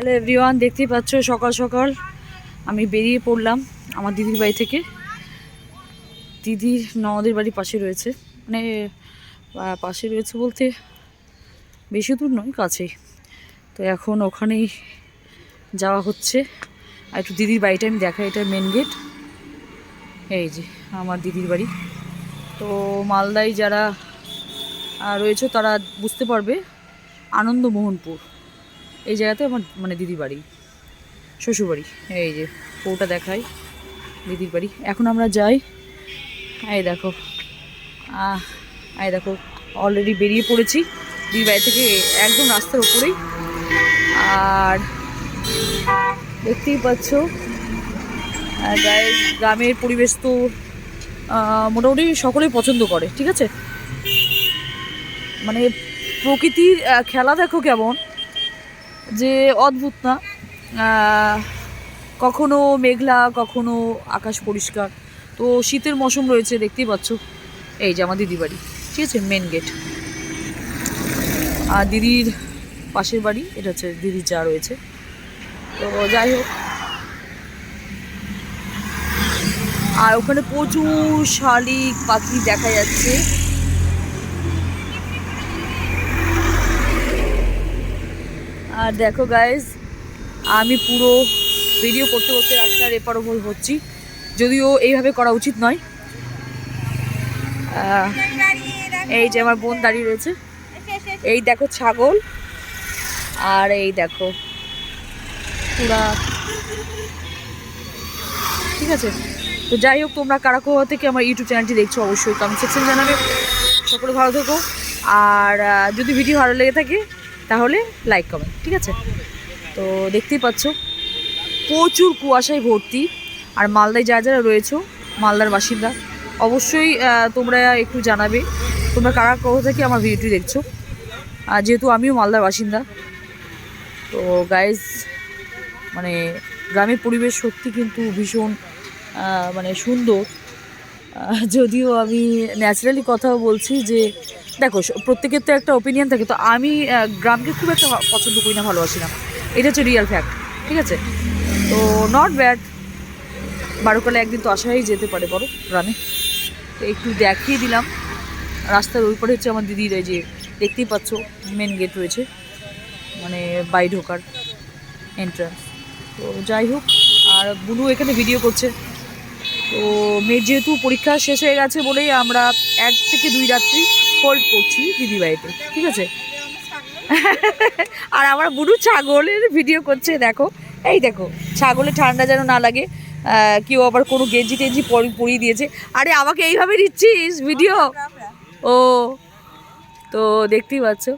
Hello everyone দেখতেই পাচ্ছ, সকাল সকাল আমি বেরিয়ে পড়লাম আমার দিদির বাড়ি থেকে। দিদির ননদের বাড়ি পাশে রয়েছে। মানে পাশে রয়েছে বলতে বেশি দূর নয়, কাছেই। তো এখন ওখানেই যাওয়া হচ্ছে। আর একটু দিদির বাড়িটা আমি দেখাই, এটা মেন গেট এই যে, আমার দিদির বাড়ি। তো মালদায় যারা রয়েছে তারা বুঝতে পারবে, আনন্দমোহনপুর। এই জায়গাতে আমার মানে দিদি বাড়ি, শ্বশুরবাড়ি। এই যে বউটা দেখাই, দিদির বাড়ি। এখন আমরা যাই, এই দেখো এই দেখো অলরেডি বেরিয়ে পড়েছি। দিদির বাড়ি থেকে একদম রাস্তার ওপরেই আর দেখতেই পাচ্ছ গ্রামের পরিবেশ তো মোটামুটি সকলেই পছন্দ করে, ঠিক আছে? মানে প্রকৃতির খেলা দেখো কেমন। যে অদ্ভুত না। কখনো মেঘলা, কখনো আকাশ পরিষ্কার। তো শীতের মৌসুম রয়েছে, দেখতেই পাচ্ছ। এই যে আমার দিদির বাড়ি ঠিক আছে? মেন গেট আর দিদির পাশের বাড়ি, এটা হচ্ছে দিদির যা রয়েছে। তো যাই হোক। আর ওখানে প্রচুর শালিক পাখি দেখা যাচ্ছে। আর দেখো গাইজ আমি পুরো ভিডিও করতে করতে রাস্তার এপার ওপর হচ্ছি। যদিও এইভাবে করা উচিত নয়। এই যে আমার বোন দাঁড়িয়ে রয়েছে। এই দেখো ছাগল। আর এই দেখো পুরা। ঠিক আছে? তো যাই হোক, তোমরা কারা কোথা থেকে আমার ইউটিউব চ্যানেলটি দেখছ অবশ্যই কমেন্ট সেকশন জানাবে। সকলে ভালো থেকো। আর যদি ভিডিও ভালো লেগে থাকে তাহলে লাইক কমেন্ট ঠিক আছে? তো দেখতেই পাচ্ছ, প্রচুর কুয়াশায় ভর্তি। আর মালদায় যারা যারা রয়েছো, মালদার বাসিন্দা, অবশ্যই তোমরা একটু জানাবে, তোমরা কারা কোথা থেকে আমার ভিডিওটি দেখছ। আর যেহেতু আমিও মালদার বাসিন্দা, তো গাইজ মানে গ্রামের পরিবেশ সত্যি কিন্তু ভীষণ মানে সুন্দর। যদিও আমি ন্যাচারালি কথা বলছি যে দেখো প্রত্যেকের তো একটা ওপিনিয়ন থাকে, তো আমি গ্রামকে খুব একটা পছন্দ করি না, ভালোবাসি না। এটা হচ্ছে রিয়াল ফ্যাক্ট ঠিক আছে? তো নট ব্যাড বারোকালে একদিন তো আসাই যেতে পারে বড় গ্রামে। তো একটু দেখিয়ে দিলাম। রাস্তার ওই পারে হচ্ছে আমার দিদির, এই যে দেখতেই পাচ্ছ মেন গেট রয়েছে মানে বাই ঢোকার এন্ট্রান্স তো যাই হোক, আর বুনু এখানে ভিডিও করছে। তো মেয়ের যেহেতু পরীক্ষা শেষ হয়ে গেছে বলেই আমরা এক থেকে দুই রাত্রি হোল্ড করছি দিদি বাড়িতে ঠিক আছে? আর আমার বুড়ো ছাগলের ভিডিও করছে, দেখো। এই দেখো ছাগলের ঠান্ডা যেন না লাগে কেউ আবার কোনো গেঞ্জি টেঞ্জি পরি- পরিয়ে দিয়েছে। আরে, আমাকে এইভাবে দিচ্ছিস ভিডিও ও, তো দেখতেই পাচ্ছ।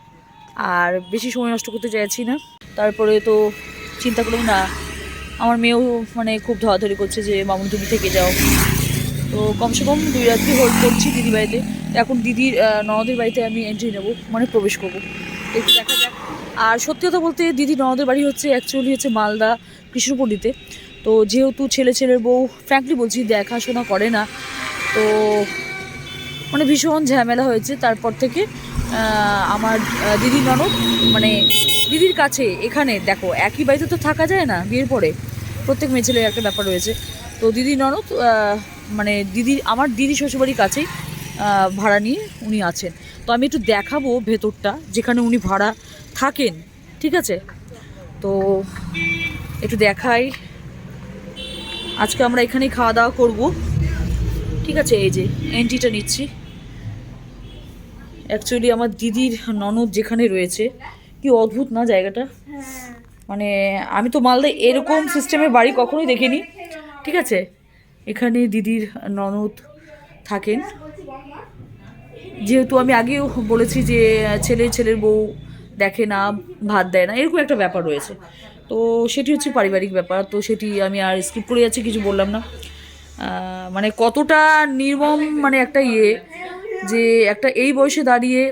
আর বেশি সময় নষ্ট করতে চাইছি না। তারপরে তো চিন্তা করলাম, না, আমার মেয়েও মানে খুব ধরাধরি করছে যে, মামুন, তুমি থেকে যাও। তো কমসে কম দুই রাত্রি হোল্ড করছি দিদি বাড়িতে। এখন দিদির ননদের বাড়িতে আমি এন্ট্রি নেব মানে প্রবেশ করব। একটু দেখা যাক। আর সত্যি কথা বলতে দিদি ননদের বাড়ি হচ্ছে অ্যাকচুয়ালি হচ্ছে মালদা কৃষ্ণপল্লীতে। তো যেহেতু ছেলে ছেলের বউ ফ্র্যাঙ্কলি বলছি দেখাশোনা করে না। তো মানে ভীষণ ঝামেলা হয়েছে। তারপর থেকে আমার দিদি ননদ মানে দিদির কাছে এখানে, দেখো, একই বাড়িতে তো থাকা যায় না, বিয়ের পরে। প্রত্যেক মেয়ে ছেলের একটা ব্যাপার রয়েছে। তো দিদি ননদ মানে দিদি আমার দিদি শ্বশুরবাড়ির কাছেই ভাড়া নিয়ে উনি আছেন। তো আমি একটু দেখাবো ভেতরটা যেখানে উনি ভাড়া থাকেন ঠিক আছে? তো একটু দেখাই। আজকে আমরা এখানেই খাওয়া দাওয়া করব। ঠিক আছে এই যে এন্ট্রিটা নিচ্ছি। অ্যাকচুয়ালি আমার দিদির ননদ যেখানে রয়েছে কি অদ্ভুত না জায়গাটা? মানে আমি তো মালদা এরকম সিস্টেমের বাড়ি কখনোই দেখিনি ঠিক আছে? এখানে দিদির ননদ থাকেন। যেহেতু আমি আগেও বলেছি যে, ছেলে ছেলের বউ দেখে না, ভাত দেয় না, এরকম একটা ব্যাপার রয়েছে। তো সেটি হচ্ছে পারিবারিক ব্যাপার, তো সেটি আমি আর স্কিপ করে যাচ্ছি, কিছু বললাম না। মানে কতটা নির্মম মানে একটা ইয়ে যে একটা এই বয়সে দাঁড়িয়ে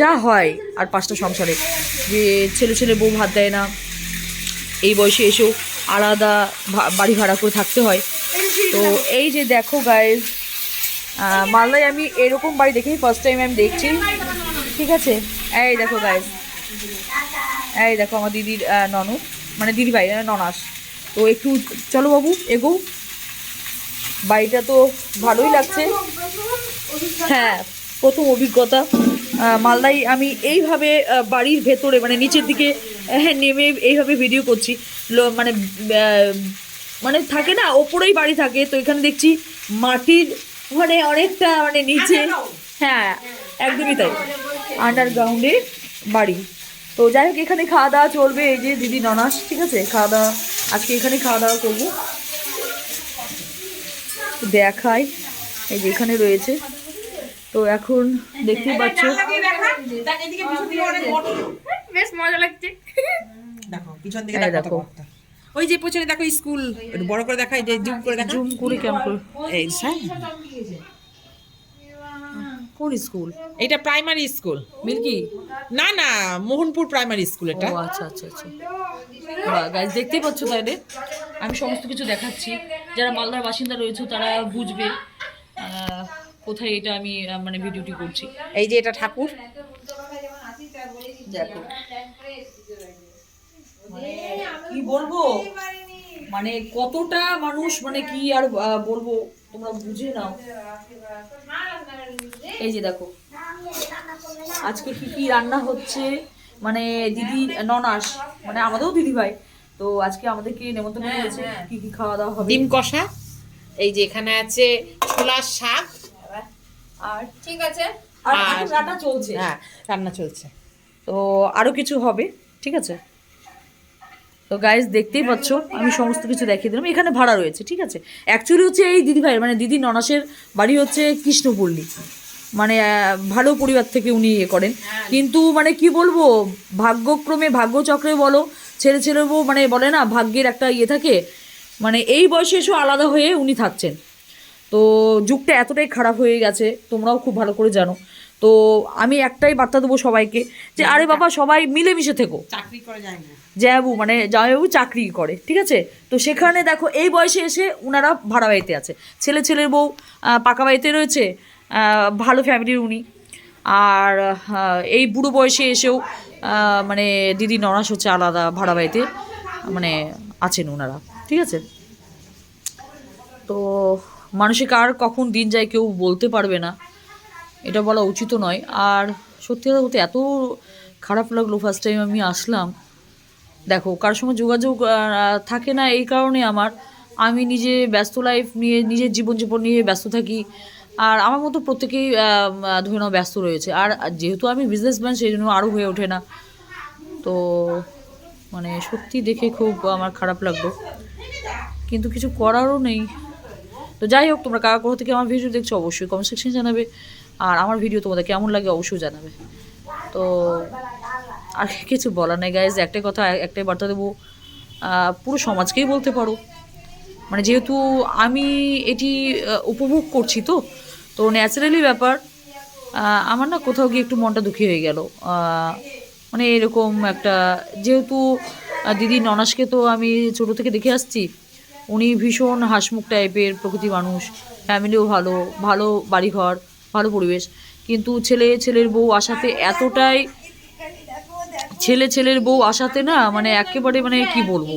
যা হয় আর পাঁচটা সংসারে। যে ছেলে ছেলে বউ ভাত দেয় না, এই বয়সে এসেও আলাদা বাড়ি ভাড়া করে থাকতে হয়। তো এই যে দেখো গাইজ মালদায় আমি এরকম বাড়ি দেখেই ফার্স্ট টাইম আমি দেখছি। ঠিক আছে? এই দেখো গাইজ এই দেখো আমার দিদির ননদ মানে দিদি ভাই ননাস। তো একটু চলো বাবু এগো বাড়িটা তো ভালোই লাগছে। হ্যাঁ প্রথম অভিজ্ঞতা। মালদায় আমি এইভাবে বাড়ির ভেতরে মানে নিচের দিকে হ্যাঁ নেমে এইভাবে ভিডিও করছি। মানে মানে থাকে না ওপরেই বাড়ি থাকে তো এখানে দেখছি মাটির মানে অনেকটা মানে নিচে। হ্যাঁ একদমই তাই। আন্ডারগ্রাউন্ডে বাড়ি। তো যাই হোক এখানে খাওয়া দাওয়া চলবে এই যে দিদি ননাস ঠিক আছে? খাওয়া দাওয়া আজকে এখানে খাওয়া দাওয়া করব। দেখাই এই যে এখানে রয়েছে। তো এখন দেখতেই পাচ্ছ। বেশ মজা লাগছে। দেখো পিছন দিকে দেখো। ওই যে পেছনে দেখো স্কুল বড় করে দেখাই যে জুম করে দেখো জুম করে কেমন করে? এই হ্যাঁ কোন স্কুল? এটা প্রাইমারি স্কুল। মিল্কি? না না মোহনপুর প্রাইমারি স্কুল এটা। আচ্ছা আচ্ছা আচ্ছা। গাইজ দেখতেই পাচ্ছ তাইলে আমি সমস্ত কিছু দেখাচ্ছি। যারা মালদার বাসিন্দা রয়েছে তারা বুঝবে কোথায় এটা আমি মানে ভিডিওটি করছি। এই যে এটা ঠাকুর। দেখো মানে কি বলব? মানে কতটা মানুষ মানে কি আর বলব? তোমরা বুঝে নাও। এই যে দেখো আজকে কি কি রান্না হচ্ছে? মানে দিদি ননাস মানে আমাদেরও দিদি ভাই তো আজকে আমাদেরকে নেমন্তন্ন করেছে। কি কি খাওয়া দাওয়া হবে? ডিম কষা। এই যে এখানে আছে ছোলার শাক। আর ঠিক আছে। আর আর- রান্না চলছে। হ্যাঁ রান্না চলছে। তো আরও কিছু হবে ঠিক আছে? তো গাইজ দেখতেই পাচ্ছ, আমি সমস্ত কিছু দেখিয়ে দিলাম। এখানে ভাড়া রয়েছে, ঠিক আছে? অ্যাকচুয়ালি হচ্ছে এই দিদি ভাই মানে দিদি ননাসের বাড়ি হচ্ছে কৃষ্ণপল্লী। মানে ভালো পরিবার থেকে উনি ইয়ে করেন। কিন্তু মানে কি বলব, ভাগ্যক্রমে, ভাগ্যচক্রে বলো, ছেলে ছেলে মানে বলে না, ভাগ্যের একটা ইয়ে থাকে। মানে এই বয়সে এসেও আলাদা হয়ে উনি থাকছেন। তো যুগটা এতটাই খারাপ হয়ে গেছে, তোমরাও খুব ভালো করে জানো। তো আমি একটাই বার্তা দেবো সবাইকে যে আরে বাবা সবাই মিলেমিশে থেকো। চাকরি করে যায় না। জায়াবু মানে জামাইবাবু চাকরি করে ঠিক আছে? তো সেখানে দেখো এই বয়সে এসে ওনারা ভাড়া বাড়িতে আছে। ছেলে ছেলের বউ পাকা বাড়িতে রয়েছে ভালো ফ্যামিলির উনি। আর এই বুড়ো বয়সে এসেও মানে দিদি নরাস হচ্ছে আলাদা ভাড়া বাড়িতে মানে আছেন ওনারা ঠিক আছে? তো মানুষে কার কখন দিন যায় কেউ বলতে পারবে না। এটা বলা উচিত নয়। আর সত্যি কথা বলতে এত খারাপ লাগল ফার্স্ট টাইম আমি আসলাম। দেখো, কার সঙ্গে যোগাযোগ থাকে না এই কারণে আমার। আমি নিজে ব্যস্ত লাইফ নিয়ে, নিজের জীবনযাপন নিয়ে ব্যস্ত থাকি। আর আমার মতো প্রত্যেকেই ধরে নাও ব্যস্ত রয়েছে। আর যেহেতু আমি বিজনেসম্যান সেই জন্য আরও হয়ে ওঠে না। তো মানে সত্যি দেখে খুব আমার খারাপ লাগল। কিন্তু কিছু করারও নেই। তো যাই হোক, তোমরা কাকা কোথা থেকে আমার ভিডিও দেখছ অবশ্যই কমেন্ট সেকশন জানাবে। আর আমার ভিডিও তোমাদের কেমন লাগে অবশ্যই জানাবে। তো আর কিছু বলার নেই গাইজ একটাই কথা, একটাই বার্তা দেবো পুরো সমাজকেই বলতে পারো। মানে যেহেতু আমি এটি উপভোগ করছি তো তো ন্যাচারালি ব্যাপার আমার না কোথাও গিয়ে একটু মনটা দুঃখী হয়ে গেল। মানে এরকম একটা, যেহেতু দিদি ননাসকে তো আমি ছোটো থেকে দেখে আসছি, উনি ভীষণ হাসমুখ টাইপের প্রকৃতি মানুষ ফ্যামিলিও ভালো ভালো বাড়িঘর ভালো পরিবেশ। কিন্তু ছেলে, ছেলের বউ আসাতে এতটাই ছেলে, ছেলের বউ আসাতে না মানে একেবারে মানে কি বলব?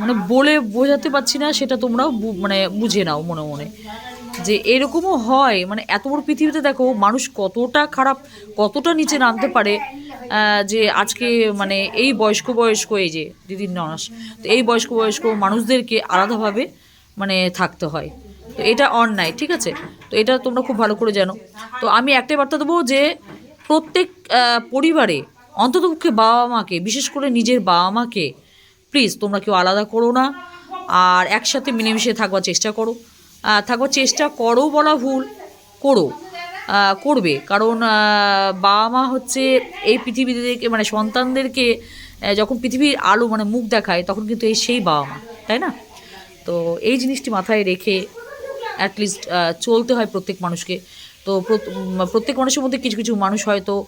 মানে বলে বোঝাতে পারছি না, সেটা তোমরাও মানে বুঝে নাও মনে মনে। যে এরকমও হয় মানে এত বড় পৃথিবীতে দেখো মানুষ কতটা খারাপ, কতটা নিচে নামতে পারে যে আজকে মানে এই বয়স্ক বয়স্ক এই যে দিদির ননাস, তো এই বয়স্ক বয়স্ক মানুষদেরকে আলাদাভাবে মানে থাকতে হয়। তো এটা অন্যায় ঠিক আছে? তো এটা তোমরা খুব ভালো করে জানো। তো আমি একটাই বার্তা দেবো যে প্রত্যেক পরিবারে অন্ততপক্ষে বাবা মাকে, বিশেষ করে নিজের বাবা মাকে প্লিজ তোমরা কেউ আলাদা করো না। আর একসাথে মিলেমিশে থাকবার চেষ্টা করো। থাকবার চেষ্টা করো বলা ভুল, করো। করবে। কারণ বাবা মা হচ্ছে এই পৃথিবীদেরকে মানে সন্তানদেরকে যখন পৃথিবীর আলো মানে মুখ দেখায়, তখন কিন্তু এই সেই বাবা মা, তাই না? তো এই জিনিসটি মাথায় রেখে অ্যাটলিস্ট চলতে হয় প্রত্যেক মানুষকে। তো প্রত- প্রত্যেক মানুষের মধ্যে কিছু কিছু মানুষ হয়তো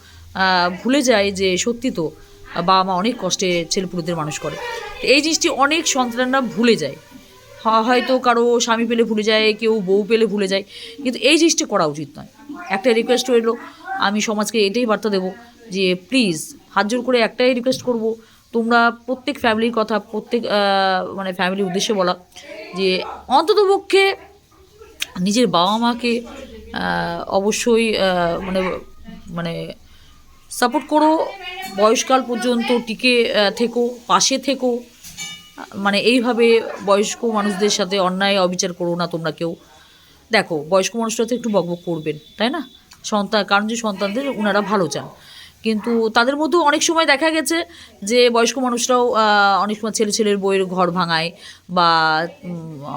ভুলে যায় যে সত্যি তো বাবা মা অনেক কষ্টে ছেলেপুলেদের মানুষ করে। তো এই জিনিসটি অনেক সন্তানরা ভুলে যায়। হয়তো কারও স্বামী পেলে ভুলে যায়, কেউ বউ পেলে ভুলে যায়, কিন্তু এই জিনিসটি করা উচিত নয়। একটা রিকোয়েস্ট রইল, আমি সমাজকে এটাই বার্তা দেবো যে প্লিজ হাত জোর করে একটাই রিকোয়েস্ট করব, তোমরা প্রত্যেক ফ্যামিলির কথা, প্রত্যেক মানে ফ্যামিলির উদ্দেশ্যে বলা যে অন্ততপক্ষে নিজের বাবা মাকে অবশ্যই মানে মানে সাপোর্ট করো, বয়সকাল পর্যন্ত টিকে থেকো, পাশে থেকো। মানে এইভাবে বয়স্ক মানুষদের সাথে অন্যায় অবিচার করো না তোমরা কেউ। দেখো, বয়স্ক মানুষরা তো একটু বকবক করবেন, তাই না? সন্তান, কারণ যে সন্তানদের ওনারা ভালো চান। কিন্তু তাদের মধ্যেও অনেক সময় দেখা গেছে যে বয়স্ক মানুষরাও অনেক সময় ছেলে ছেলের বইয়ের ঘর ভাঙায় বা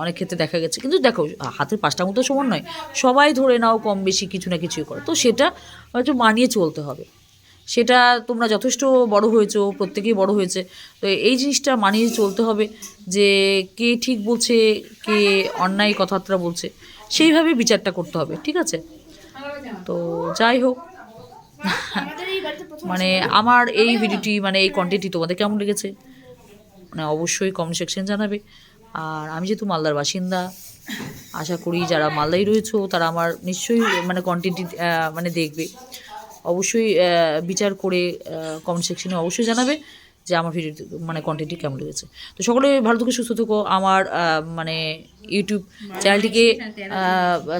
অনেক ক্ষেত্রে দেখা গেছে। কিন্তু দেখো, হাতের পাঁচটা মতো সমান নয়, সবাই ধরে নাও কম বেশি কিছু না কিছু করে। তো সেটা হয়তো মানিয়ে চলতে হবে। সেটা তোমরা যথেষ্ট বড় হয়েছো, প্রত্যেকেই বড় হয়েছে। তো এই জিনিসটা মানিয়ে চলতে হবে যে কে ঠিক বলছে, কে অন্যায় কথাবার্তা বলছে, সেইভাবে বিচারটা করতে হবে, ঠিক আছে? তো যাই হোক আমাদের এই বাড়িতে প্রথম মানে আমার এই ভিডিওটি মানে এই কন্টেন্টটি তোমাদের কেমন লেগেছে? মানে অবশ্যই কমেন্ট সেকশন জানাবে। আর আমি যেহেতু মালদার বাসিন্দা আশা করি যারা মালদায় রয়েছো তারা আমার নিশ্চয়ই মানে কন্টেন্টটি মানে দেখবে। অবশ্যই বিচার করে কমেন্ট সেকশনে অবশ্যই জানাবে যে আমার ভিডিওটি মানে কন্টেন্টটি কেমন লেগেছে। তো সকলে ভালো থেকো সুস্থ থেকো। আমার মানে ইউটিউব চ্যানেলটিকে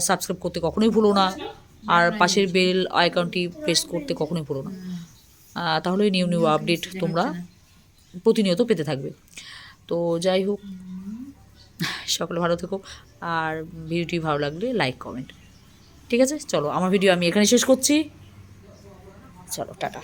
সাবস্ক্রাইব করতে কখনোই ভুলো না। আর পাশের বেল আইকনটি প্রেস করতে কখনোই পড়ো না। তাহলে নিউ নিউ আপডেট তোমরা প্রতিনিয়ত পেতে থাকবে। তো যাই হোক, সকলে ভালো থেকো। আর ভিডিওটি ভালো লাগলে লাইক কমেন্ট ঠিক আছে? চলো, আমার ভিডিও আমি এখানে শেষ করছি। চলো, টাটা।